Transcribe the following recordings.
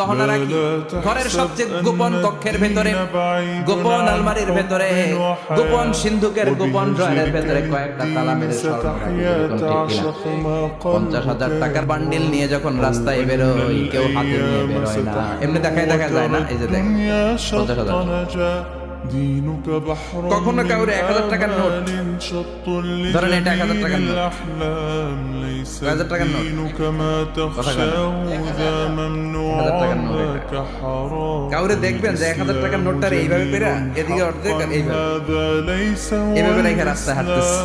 গহনা রাখি। ঘরের সবচেয়ে গোপন কক্ষের ভেতরে গোপন আলমারির ভেতরে গোপন সিন্ধুকের গোপন ড্রয়ারের ভেতরে কয়েকটা তালা মেরে? পঞ্চাশ হাজার টাকার বান্ডিল নিয়ে যখন রাস্তায় বেরোয় কেউ হাতে নিয়ে বেরোয় না। এমনি দেখায় দেখা যায় না এই যে দেখ পঞ্চাশ হাজার কখনো কাউরে এক হাজার টাকার নোট। ধরেন এটা এক হাজার টাকার নোট। হাজার টাকার নোট। কাউরে দেখবেন যে এক হাজার টাকার নোটটার এইভাবে পেরা এদিকে অর্ধেক এইভাবে। রেখে রাস্তায় হাঁটতেছে।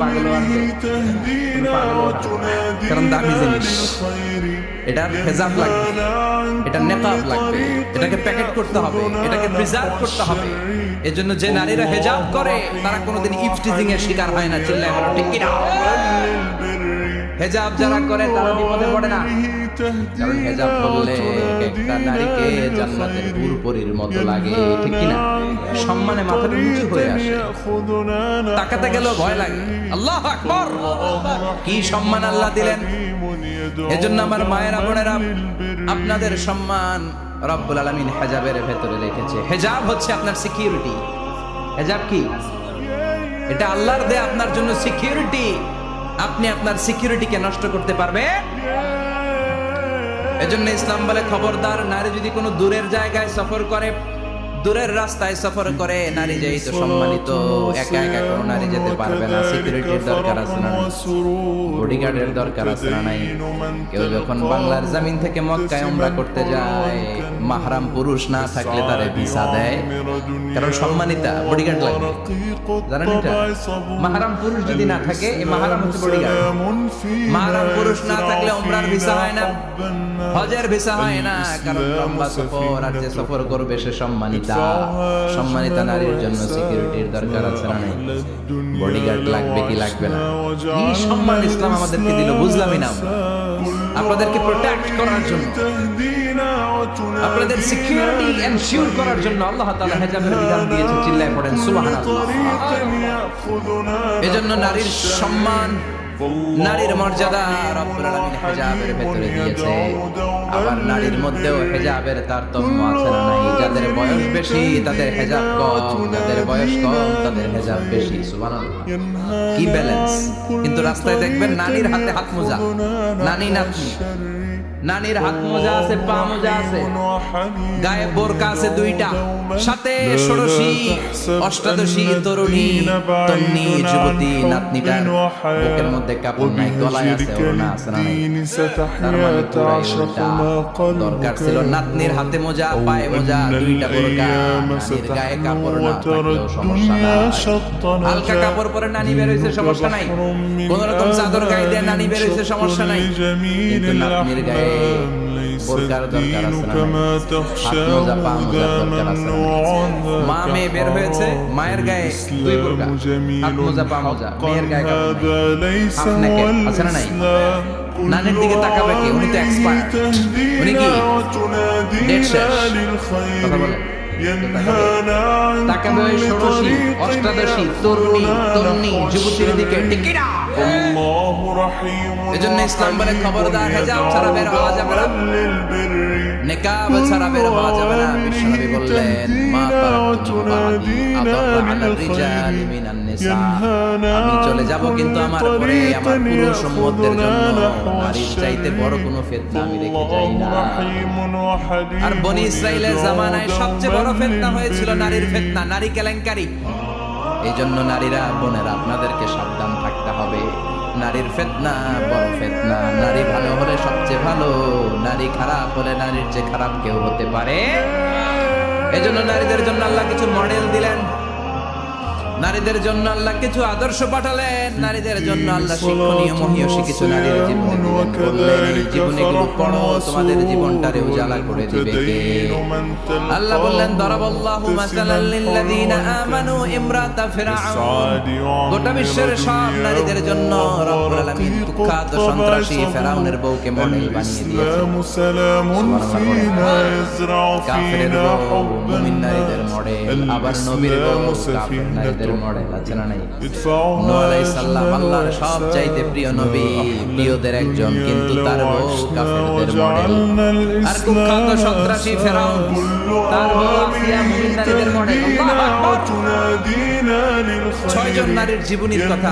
পাগলও আনবে। تهدينا وتنادينا এটার এটা হেজাব লাগবে। এটা নেকাব লাগবে। এটাকে প্যাকেট করতে হবে। এটাকে প্রিজার্ভ করতে হবে। এজন্য যে নারীরা হেজাব করে তারা কোনোদিন ইফটিজিং এর শিকার হয় না চিল্লায় হলো ঠিক কিনা? হেজাব যারা করে তারা বিপদে পড়ে না। কারণ হেজাব করলে একটা নারীকে জান্নাতের হুরপরির মতো লাগে, ঠিক কিনা? সম্মানে মাথাটা নিচু হয়ে আসে। তাকাতে গেলেও ভয় লাগে। আল্লাহ আকবর। কি সম্মান আল্লাহ দিলেন? এজন্য আমার মায়েরা, বোনেরা, আপনাদের সম্মান রব্বুল আলমিন হেজাবের ভেতরে রেখেছে। হেজাব হচ্ছে আপনার সিকিউরিটি হেজাব কি? এটা আল্লাহর দেয়া আপনার জন্য সিকিউরিটি আপনি আপনার সিকিউরিটিকে নষ্ট করতে পারবে এজন্য ইসলাম বলে খবরদার নারী যদি কোনো দূরের জায়গায় সফর করে দূরের রাস্তায় সফর করে নারী যেই তো সম্মানিত একা একা কোনো নারী যেতে পারবে না। সিকিউরিটির দরকার আছে না বডিগার্ডের দরকার আছে না নাই? কেউ যখন বাংলার জমিন থেকে মক্কায় উমরা করতে যায় মাহরাম পুরুষ না থাকলে তারে ভিসা দেয়। কারণ সম্মানিতা বডিগার্ড লাগবে জানেন এটা? মাহরাম পুরুষ যদি না থাকে এই মাহরাম হচ্ছে বডিগার্ড মাহরাম পুরুষ না থাকলে উমরার ভিসা হয় না। হজের ভিসা হয় না, কারণ লম্বা সফর আর যে সফর করবে সে সম্মানিতা। সম্মানিতা নারীর জন্য সিকিউরিটির দরকার আছে না বডিগার্ড লাগবে কি লাগবে না? কি সম্মান ইসলাম আমাদেরকে দিল, বুঝলামই না। আপনাদেরকে প্রোটেক্ট করার জন্য। আপনাদের সিকিউরিটি এনশিওর করার জন্য আল্লাহ তাআলা হেজাবের বিধান দিয়েছে, চিল্লায় পড়েন, সুবহানাল্লাহ। এজন্য নারীর সম্মান, নারীর মর্যাদা রব্বুল আলামিন হেজাবের ভেতরে দিয়েছে। আবার নারীর মধ্যেও হেজাবের তারতম্য আছে না নাই? যাদের বয়স বেশি, তাদের হেজাব কম। যাদের বয়স কম, তাদের হেজাব বেশি, সুবহানাল্লাহ। কি ব্যালেন্স কিন্তু রাস্তায় দেখবেন নানির হাতে হাত মোজা। নানি নাতনি। নানির হাত মোজা আছে, পা মোজা আছে। গায়ে বোরকা আছে দুইটা। সাথে ষোড়শী, অষ্টাদশী তরুণী, তন্নি, যুবতী, নাতনিটার বুকের মধ্যে কাপড় নাই, গলায় আছে, ওড়না আছে, না নাই। মানে পুরাই উল্টা দরকার ছিল। নাতনির হাতে মোজা, পায়ে মোজা, দুইটা বোরকা, নানির গায়ে কাপড় না থাকলেও সমস্যা নাই। হালকা কাপড় পরে নানি বের হইছে সমস্যা নাই। কোন রকম চাদর গায়ে দিয়ে নানি বের হইছে সমস্যা নাই। কিন্তু নাতনির গায়ে বোরকার দরকার আছে? মা মেয়ে বের হয়েছে মায়ের গায়ে দুই বোরকা হাত মোজা পা মোজা মেয়ের গায়ে কাপড় আছে না নাই নানির দিকে তাকাবে কি উনি তো এক্সপার্ট উনি কি কথা বলে তাকাবে ষোড়শী অষ্টাদশী তরুণী তরুণী যুবতীর দিকে টিকিরা এজন্য ইসলাম বলে খবরদার হেজাব ছাড়া বের হওয়া যাবে না। নেকাব ছাড়া বের হওয়া যাবে না বিশ্বনবী বললেন মা তারাকতু বাদি আদাররা আলা মিনান নিসা। আমি চলে যাব কিন্তু আমার পরে আমার পুরুষ উম্মতদের জন্য। নারীর চাইতে বড় কোনো ফিতনা আমি রেখে যাই না। আর বনি ইসরাইলের জামানায় সবচেয়ে বড় ফেতনা হয়েছিল নারীর ফেতনা, নারী কেলেঙ্কারি। এই জন্য নারীরা, বোনেরা, আপনাদেরকে সাবধান থাকতে হবে। নারীর ফেতনা বড় ফেতনা। নারী ভালো হলে সবচেয়ে ভালো, নারী খারাপ হলে নারীর যে খারাপ কেউ হতে পারে? এই জন্য নারীদের জন্য আল্লাহ কিছু মডেল দিলেন। নারীদের জন্য আল্লাহ কিছু আদর্শ পাঠালেন। নারীদের জন্য আল্লাহ শিক্ষণীয় মহিয়সী কিছু নারীর জীবনে জীবনীগুলো পড়ো তোমাদের জীবনটারে উজালা করে দিবে আল্লাহ বললেন দরাবাল্লাহু মাসালাল লিল্লাযিনা আমানু ইমরাতা ফিরআউন। গোটা বিশ্বের সব নারীদের জন্য রব্বুল আলামিন কুখ্যাত সন্ত্রাসী ফেরাউনের বউকে মডেল বানিয়ে দিয়েছেন। কাফেরের বউ মুমিন নারীদের মডেল আবার নবীর বউ কাফের নারীদের রসুলের মডেল আছে না নাই নোয়ালাই সব চাইতে প্রিয় নবী প্রিয়দের একজন কিন্তু তার বোস কাফেরদের মডেল আর কুখ্যাত সন্ত্রাসী ফেরাউন তার বোস ইয়ামুনিদারদের মডেল ছয়জন নারীর জীবনীর কথা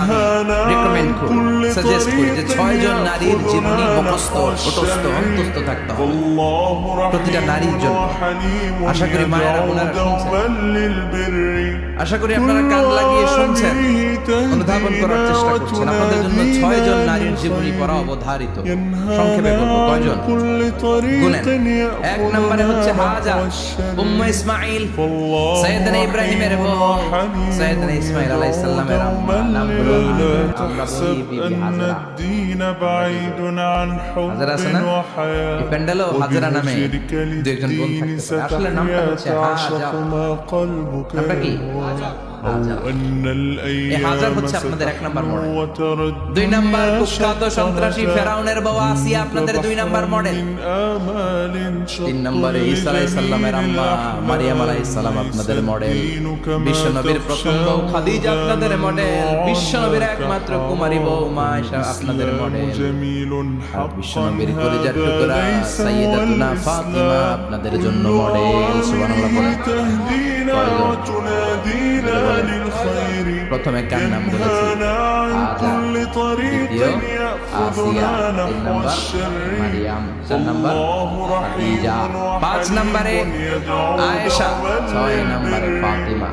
রেকমেন্ড করি। সাজেস্ট করি যে ছয়জন নারীর জীবনী মুখস্থ অটস্থ অন্তস্থ থাকতে হবে। প্রতিটা নারীর জন্য। আশা করি মায়ের বোনেরা আশা করি আপনারা কান লাগিয়ে শুনছেন, অনুধাবন করার চেষ্টা করছেন। আপনাদের জন্য ছয় জন নারীর জীবনী পড়া অবধারিত। সংক্ষেপে বলব, কয়জন? গুনেন। এক নম্বরে হচ্ছে হাজা উম্মে ইসমাইল সাইয়েদনা ইব্রাহিমের বোন সাইয়েদনা ইসমাইল আলাইহিস সালামের আম্মা। নাম হলো হাজরা। হাজরা প্যান্ডেলও হাজরা নামে দুইজন বোন থাকতে আসলে নামটা হচ্ছে হাজা। নামটা কি? আপনাদের মডেল বিশ্বনবীর প্রথম বউ খাদিজা আপনাদের মডেল বিশ্বনবীর একমাত্র কুমারী বউ মা আপনাদের মডেল বিশ্বনবীর আপনাদের জন্য মডেল প্রথমে কার নাম বলেছি? আজান দ্বিতীয় আসিয়া তিন নম্বর মারিয়াম চার নম্বর খাদিজা পাঁচ নম্বরে আয়েশা ছয় নম্বরে ফাতিমা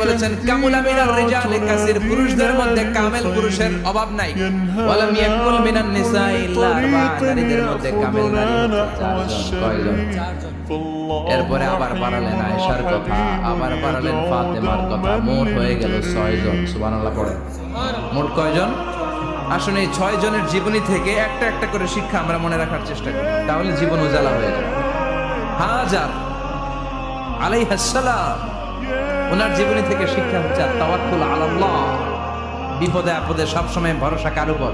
বলেছেন কামুলা মিনার রিজাল কাসির পুরুষদের মধ্যে কামেল পুরুষের অভাব নাই। ওয়ালাম ইয়াকুল মিনান নিসা ইল্লা নারীদের মধ্যে কামেল নারী এরপরে আবার বাড়ালেন আয়েশার কথা আবার বাড়ালেন ফাতেমার কথা মোট হয়ে গেল ছয় জন সুবহানাল্লাহ পড়ে। মোট কয়জন? আসলে এই ছয় জনের জীবনী থেকে একটা একটা করে শিক্ষা আমরা মনে রাখার চেষ্টা করি। তাহলে জীবন উজালা হয়ে যাবে। হাজার আলাই হাসালা ওনার জীবনী থেকে শিক্ষা হচ্ছে তাওয়াক্কুল আলাল্লাহ বিপদে আপদে সবসময় ভরসা কার উপর?